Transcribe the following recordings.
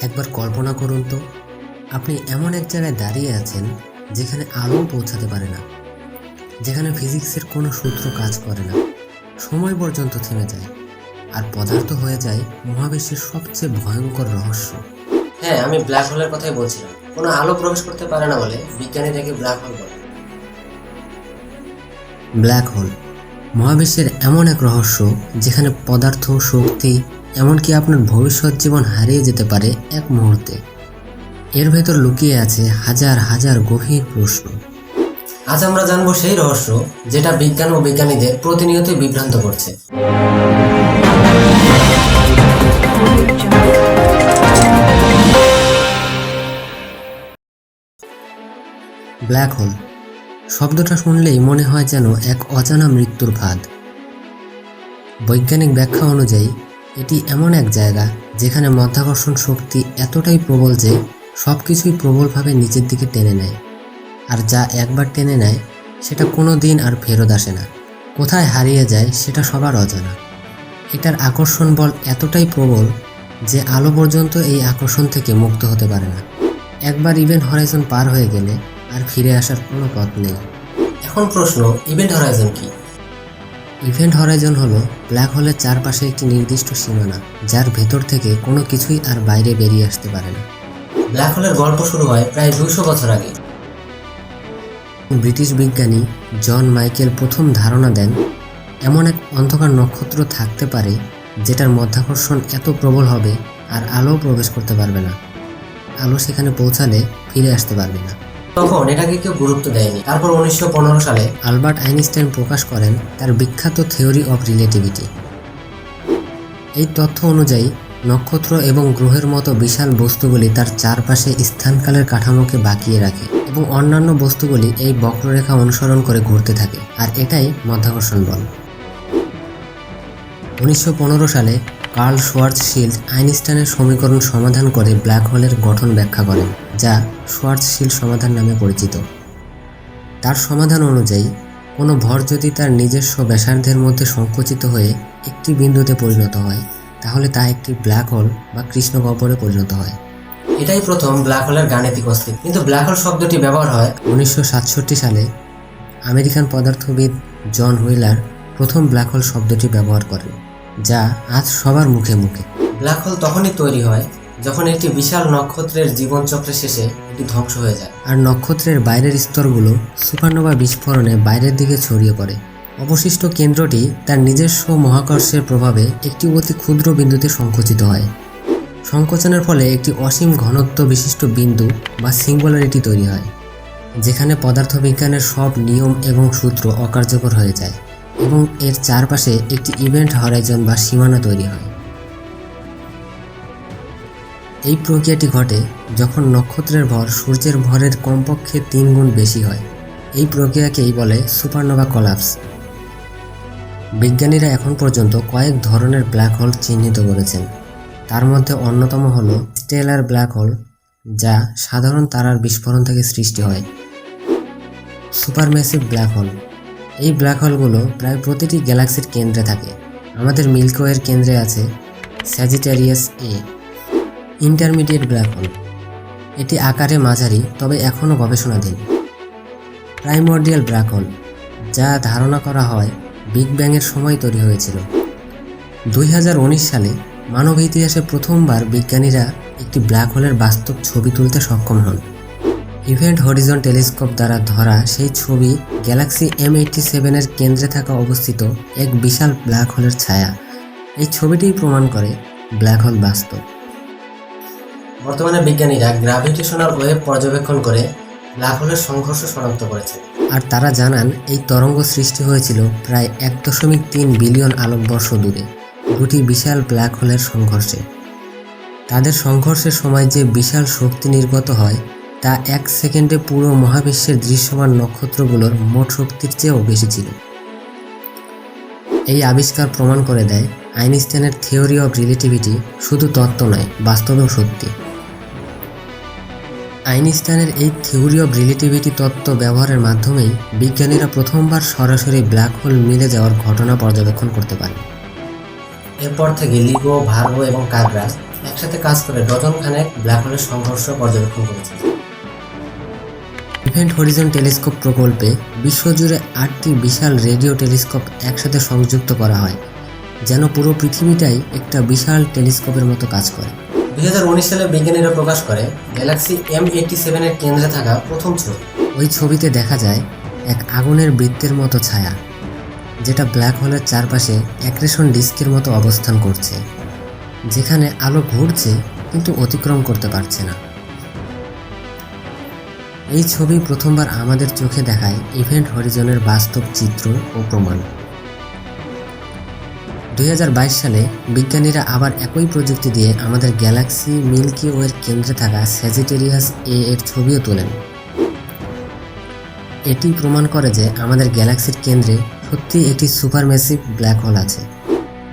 একবার কল্পনা করুন তো আপনি এমন এক জায়গায় দাঁড়িয়ে আছেন যেখানে আলো পৌঁছাতে পারে না যেখানে ফিজিক্সের কোনো সূত্র কাজ করে না সময় পর্যন্ত থেমে যায় আর পদার্থ হয়ে যায় মহাবিশ্বের সবচেয়ে ভয়ঙ্কর রহস্য। হ্যাঁ আমি ব্ল্যাক হোলের কথাই বলছিলাম। কোনো আলো প্রবেশ করতে পারে না বলে বিজ্ঞানী থেকে ব্ল্যাক হোল বলে। Black hole. মহাবিশ্বের এমন এক রহস্য যেখানে পদার্থ, শক্তি, এমনকি আপনার ভবিষ্যৎ জীবন হারিয়ে যেতে পারে এক মুহূর্তে। এর ভেতর লুকিয়ে আছে হাজার হাজার গভীর প্রশ্ন। আজ আমরা জানব সেই রহস্য যেটা বিজ্ঞান ও বিজ্ঞানীদের প্রতিনিয়তই বিভ্রান্ত করছে। Black hole. শব্দটা শুনলেই মনে হয় যেন এক অজানা মৃত্যুর ফাঁদ বৈজ্ঞানিক ব্যাখ্যা অনুযায়ী, এটি এমন এক জায়গা যেখানে মধ্যাকর্ষণ শক্তি এতটাই প্রবল যে সব কিছুই প্রবলভাবে নিচের দিকে টেনে নেয়। আর যা একবার টেনে নেয়, সেটা কোনো দিন আর ফেরত আসে না। কোথায় হারিয়ে যায়, সেটা সবার অজানা। এটার আকর্ষণ বল এতটাই প্রবল যে আলো পর্যন্ত এই আকর্ষণ থেকে মুক্ত হতে পারে না। একবার ইভেন্ট হরাইজন পার হয়ে গেলে আর ফিরে আসার কোনো পথ নেই। এখন প্রশ্ন, ইভেন্ট হরাইজন কি? ইভেন্ট হরাইজন হলো ব্ল্যাক হোলের চারপাশে একটি নির্দিষ্ট সীমানা, যার ভেতর থেকে কোনো কিছুই আর বাইরে বেরিয়ে আসতে পারে না। ব্ল্যাক হোলের গল্প শুরু হয় প্রায় দুইশো বছর আগে। ব্রিটিশ বিজ্ঞানী জন মাইকেল প্রথম ধারণা দেন, এমন এক অন্ধকার নক্ষত্র থাকতে পারে যেটার মধ্যাকর্ষণ এত প্রবল হবে আর আলো প্রবেশ করতে পারবে না। আলো সেখানে পৌঁছালে ফিরে আসতে পারবে না। তখন এটাকে কেউ গুরুত্ব দেয়নি। তারপর উনিশশো পনেরো সালে আলবার্ট আইনস্টাইন প্রকাশ করেন তার বিখ্যাত থিওরি অফ রিলেটিভিটি। এই তথ্য অনুযায়ী, নক্ষত্র এবং গ্রহের মতো বিশাল বস্তুগুলি তার চারপাশে স্থানকালের কাঠামোকে বাঁকিয়ে রাখে এবং অন্যান্য বস্তুগুলি এই বক্ররেখা অনুসরণ করে ঘুরতে থাকে, আর এটাই মধ্যাকর্ষণ বল। উনিশশো পনেরো সালে কার্ল শিল্ড আইনস্টাইনের সমীকরণ সমাধান করে ব্ল্যাক হোলের গঠন ব্যাখ্যা করেন। যা শিল্ড সমাধান নামে পরিচিত। তার সমাধান অনুযায়ী, কোনো ভর যদি তার নিজস্ব ব্যাসার্ধের মধ্যে সংকুচিত হয়ে একটি বিন্দুতে পরিণত হয়, তাহলে তা একটি ব্ল্যাক হোল বা কৃষ্ণগহ্বরে পরিণত হয়। এটাই প্রথম ব্ল্যাক হোলের গাণিতিক অস্তিত্ব। কিন্তু ব্ল্যাক হোল শব্দটি ব্যবহার হয় উনিশশো সাতষট্টি সালে আমেরিকান পদার্থবিদ জন হুইলার প্রথম ব্ল্যাক হোল শব্দটি ব্যবহার করেন, যা আজ সবার মুখে মুখে। ব্ল্যাক হোল তখনই তৈরি হয় যখন একটি বিশাল নক্ষত্রের জীবনচক্রের শেষে এটি ধ্বংস হয়ে যায়। আর নক্ষত্রের বাইরের স্তরগুলো সুপারনোভা বিস্ফোরণে বাইরের দিকে ছড়িয়ে পড়ে। অবশিষ্ট কেন্দ্রটি তার নিজস্ব মহাকর্ষের প্রভাবে একটি অতি ক্ষুদ্র বিন্দুতে সংকুচিত হয়। সংকোচনের ফলে একটি অসীম ঘনত্ব বিশিষ্ট বিন্দু বা সিঙ্গুলারিটি তৈরি হয়, যেখানে পদার্থবিজ্ঞানের সব নিয়ম এবং সূত্র অকার্যকর হয়ে যায় এবং এর চারপাশে একটি ইভেন্ট হরাইজন বা সীমানা তৈরি হয়। এই প্রক্রিয়াটি ঘটে যখন নক্ষত্রের ভর সূর্যের ভরের কমপক্ষে তিন গুণ বেশি হয়। এই প্রক্রিয়াকেই বলে সুপারনোভা কলাপস। বিজ্ঞানীরা এখন পর্যন্ত কয়েক ধরনের ব্ল্যাক হোল চিহ্নিত করেছেন। তার মধ্যে অন্যতম হল স্টেলার ব্ল্যাক হোল, যা সাধারণ তারার বিস্ফোরণ থেকে সৃষ্টি হয়। Supermassive black hole. এই ব্ল্যাক হোলগুলো প্রায় প্রতিটি গ্যালাক্সির কেন্দ্রে থাকে। আমাদের মিল্কওয়ের কেন্দ্রে আছে Sagittarius A. Intermediate black hole এটি আকারে মাঝারি, তবে এখনও গবেষণাধীন। প্রাইমর্ডিয়াল ব্ল্যাক হোল যা ধারণা করা হয় বিগ ব্যাংয়ের সময় তৈরি হয়েছিল। দুই হাজার উনিশ সালে মানব ইতিহাসে প্রথমবার বিজ্ঞানীরা একটি ব্ল্যাক হোলের বাস্তব ছবি তুলতে সক্ষম হন। ইভেন্ট হরিজন টেলিস্কোপ দ্বারা ধরা সেই ছবি গ্যালাক্সি এম এইটটি সেভেনের কেন্দ্রে থাকা অবস্থিত এক বিশাল ব্ল্যাক হোলের ছায়া। এই ছবিটিই প্রমাণ করে ব্ল্যাক হোল বাস্তব। বর্তমানে বিজ্ঞানীরা গ্র্যাভিটেশনাল ওয়েভ পর্যবেক্ষণ করে ব্ল্যাক হোলের সংঘর্ষ শনাক্ত করেছে। আর তারা জানান, এই তরঙ্গ সৃষ্টি হয়েছিল প্রায় এক দশমিক তিন বিলিয়ন আলোকবর্ষ দূরে, দুটি বিশাল ব্ল্যাক হোলের সংঘর্ষে। তাদের সংঘর্ষের সময় যে বিশাল শক্তি নির্গত হয়, তা এক সেকেন্ডে পুরো মহাবিশ্বের দৃশ্যমান নক্ষত্রগুলোর মোট শক্তির চেয়েও বেশি ছিল। এই আবিষ্কার প্রমাণ করে দেয়, আইনস্টাইনের থিওরি অফ রিলেটিভিটি শুধু তত্ত্ব নয়, বাস্তবেও সত্যি। আইনস্টাইনের এই থিওরি অফ রিলেটিভিটি তত্ত্ব ব্যবহারের মাধ্যমেই বিজ্ঞানীরা প্রথমবার সরাসরি ব্ল্যাক হোল মিলে যাওয়ার ঘটনা পর্যবেক্ষণ করতে পারে। এরপর থেকে লিগো ভার্গো এবং কাগ্রাস একসাথে কাজ করে ডজন ব্ল্যাক হোলের সংঘর্ষ পর্যবেক্ষণ করেছে। ইভেন্ট হরিজন টেলিস্কোপ প্রকল্পে বিশ্বজুড়ে আটটি বিশাল রেডিও টেলিস্কোপ একসাথে সংযুক্ত করা হয়, যেন পুরো পৃথিবীটাই একটা বিশাল টেলিস্কোপের মতো কাজ করে। দুই হাজার উনিশ সালে বিজ্ঞানীরা প্রকাশ করে, গ্যালাক্সি এম এইটটি সেভেনের কেন্দ্রে থাকা প্রথম ছবি। ওই ছবিতে দেখা যায় এক আগুনের বৃত্তের মতো ছায়া, যেটা ব্ল্যাক হোলের চারপাশে অ্যাক্রেশন ডিস্কের মতো অবস্থান করছে, যেখানে আলো ঘুরছে কিন্তু অতিক্রম করতে পারছে না। এই ছবি প্রথমবার আমাদের চোখে দেখায় ইভেন্ট হরিজনের বাস্তব চিত্র ও প্রমাণ। দুই হাজার বাইশ সালে বিজ্ঞানীরা আবার একই প্রযুক্তি দিয়ে আমাদের গ্যালাক্সি, মিল্কি ওয়ের কেন্দ্রে থাকা স্যাজিটেরিয়াস এ এর ছবিও তোলেন। এটি প্রমাণ করে যে আমাদের গ্যালাক্সির কেন্দ্রে সত্যি একটি সুপারমেসিভ ব্ল্যাক হোল আছে,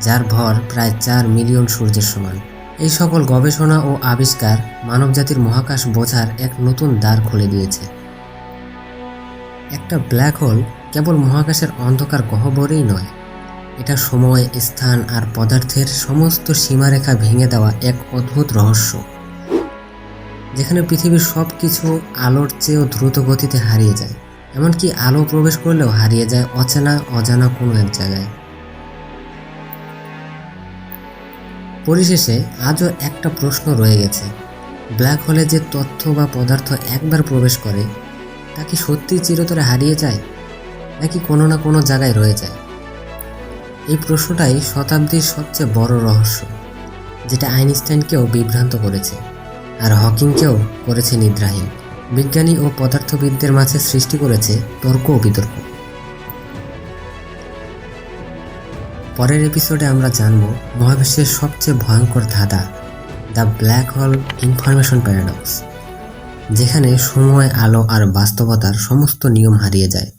যার ভর প্রায় চার মিলিয়ন সূর্যের সমান। এই সকল গবেষণা ও আবিষ্কার মানবজাতির মহাকাশ বোঝার এক নতুন দ্বার খুলে দিয়েছে। একটা ব্ল্যাক হোল কেবল মহাকাশের অন্ধকার গহ্বরেই নয় এটা সময়, স্থান আর পদার্থের সমস্ত সীমারেখা ভেঙে দেওয়া এক অদ্ভুত রহস্য, যেখানে পৃথিবীর সব কিছু আলোর চেয়েও দ্রুত গতিতে হারিয়ে যায়। এমনকি আলো প্রবেশ করলেও হারিয়ে যায় অচেনা, অজানা কোনো এক জায়গায়। পরিশেষে আজও একটা প্রশ্ন রয়ে গেছে। ব্ল্যাক হোলে যে তথ্য বা পদার্থ একবার প্রবেশ করে, তা কি সত্যি চিরতরে হারিয়ে যায়, নাকি কোনো না কোনো জায়গায় রয়ে যায়? এই প্রশ্নটাই শতাব্দীর সবচেয়ে বড় রহস্য, যেটা আইনস্টাইনকেও বিভ্রান্ত করেছে আর হকিংকেও করেছে নিদ্রাহীন। বিজ্ঞানী ও পদার্থবিদদের মাঝে সৃষ্টি করেছে তর্ক ও বিতর্ক। পরের এপিসোডে আমরা জানব মহাবিশ্বের সবচেয়ে ভয়ঙ্কর ধাঁধা, the black hole information paradox, যেখানে সময়, আলো আর বাস্তবতার সমস্ত নিয়ম হারিয়ে যায়।